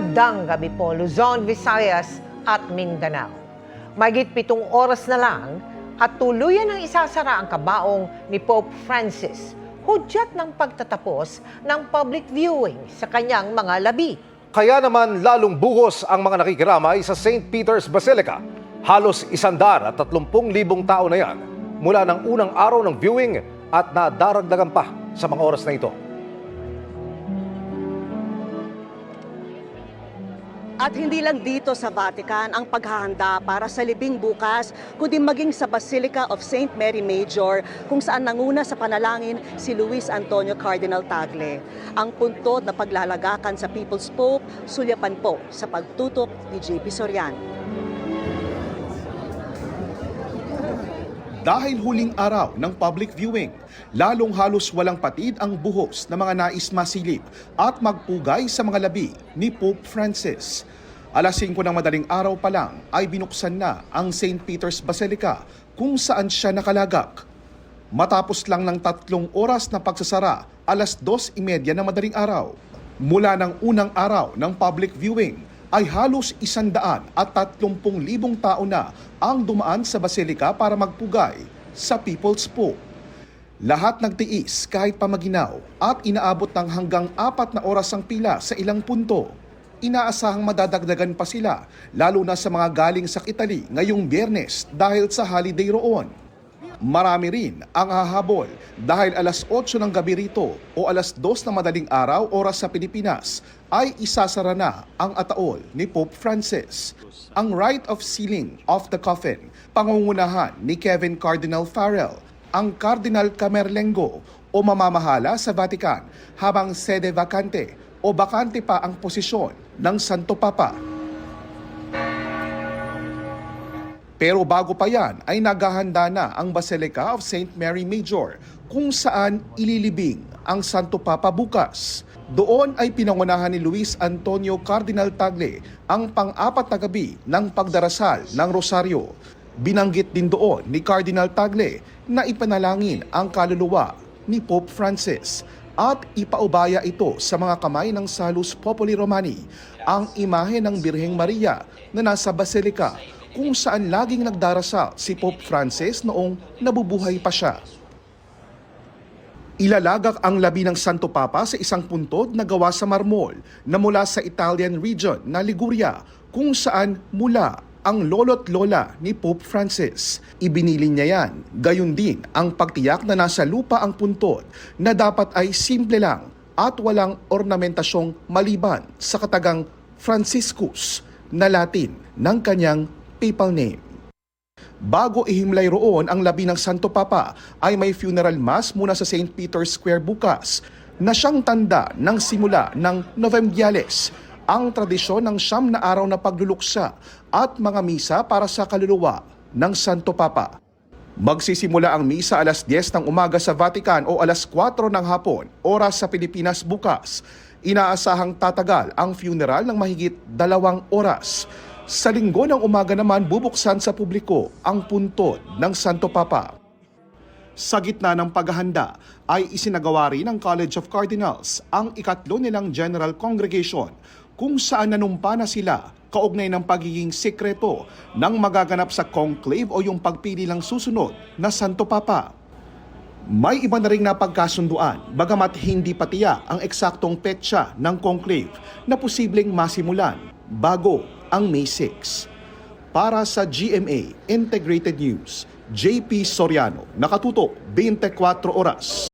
Magandang gabi po, Luzon, Visayas at Mindanao. Magit pitong oras na lang at tuluyan ang isasara ang kabaong ni Pope Francis, hudyat ng pagtatapos ng public viewing sa kanyang mga labi. Kaya naman lalong buhos ang mga nakikiramay sa St. Peter's Basilica. Halos isandar at tatlumpung libong tao na yan mula ng unang araw ng viewing at nadaragdagan pa sa mga oras na ito. At hindi lang dito sa Vatican ang paghahanda para sa libing bukas, kundi maging sa Basilica of St. Mary Major, kung saan nanguna sa panalangin si Luis Antonio Cardinal Tagle. Ang puntod na paglalagakan sa People's Pope, sulyapan po sa pagtutok ni JP Sorian. Dahil huling araw ng public viewing, lalong halos walang patid ang buhos na mga nais masilip at magpugay sa mga labi ni Pope Francis. Alas 5 ng madaling araw pa lang ay binuksan na ang St. Peter's Basilica kung saan siya nakalagak. Matapos lang ng tatlong oras na pagsasara, alas 2.30 ng madaling araw. Mula ng unang araw ng public viewing, ay halos isandaan at tatlumpung libong tao na ang dumaan sa Basilica para magpugay sa People's Pope. Lahat nagtiis kahit pamaginaw at inaabot ng hanggang apat na oras ang pila sa ilang punto. Inaasahang madadagdagan pa sila, lalo na sa mga galing sa Italy ngayong biyernes dahil sa holiday roon. Marami rin ang hahabol dahil alas 8 ng gabi rito o alas 2 na madaling araw oras sa Pilipinas ay isasara na ang ataol ni Pope Francis. Ang right of sealing of the coffin, pangungunahan ni Kevin Cardinal Farrell, ang Cardinal Camerlengo o mamamahala sa Vatican habang sede vacante o bakante pa ang posisyon ng Santo Papa. Pero bago pa yan ay naghahanda na ang Basilica of St. Mary Major kung saan ililibing ang Santo Papa bukas. Doon ay pinangunahan ni Luis Antonio Cardinal Tagle ang pang-apat na gabi ng pagdarasal ng Rosaryo. Binanggit din doon ni Cardinal Tagle na ipanalangin ang kaluluwa ni Pope Francis at ipaubaya ito sa mga kamay ng Salus Populi Romani ang imahe ng Birheng Maria na nasa Basilica kung saan laging nagdarasal si Pope Francis noong nabubuhay pa siya. Ilalagak ang labi ng Santo Papa sa isang puntod na gawa sa marmol na mula sa Italian region na Liguria kung saan mula ang lolo't lola ni Pope Francis. Ibinili niya yan. Gayon din ang pagtiyak na nasa lupa ang puntod na dapat ay simple lang at walang ornamentasyong maliban sa katagang Franciscus na Latin ng kanyang papal name. Bago ihimlay roon ang labi ng Santo Papa ay may funeral mass muna sa St. Peter's Square bukas na siyang tanda ng simula ng Novembiales, ang tradisyon ng siyam na araw na pagluluksa at mga misa para sa kaluluwa ng Santo Papa. Magsisimula ang misa alas 10 ng umaga sa Vatican o alas 4 ng hapon, oras sa Pilipinas bukas. Inaasahang tatagal ang funeral ng mahigit dalawang oras. Sa linggo ng umaga naman bubuksan sa publiko ang puntod ng Santo Papa. Sa gitna ng paghahanda ay isinagawa rin ng College of Cardinals ang ikatlo nilang General Congregation kung saan nanumpa na sila kaugnay ng pagiging sekreto ng magaganap sa conclave o yung pagpili ng susunod na Santo Papa. May iba na ring napagkasunduan bagamat hindi patiya ang eksaktong petsa ng conclave na posibleng masimulan bago ang May 6. Para sa GMA Integrated News, JP Soriano, nakatutok 24 oras.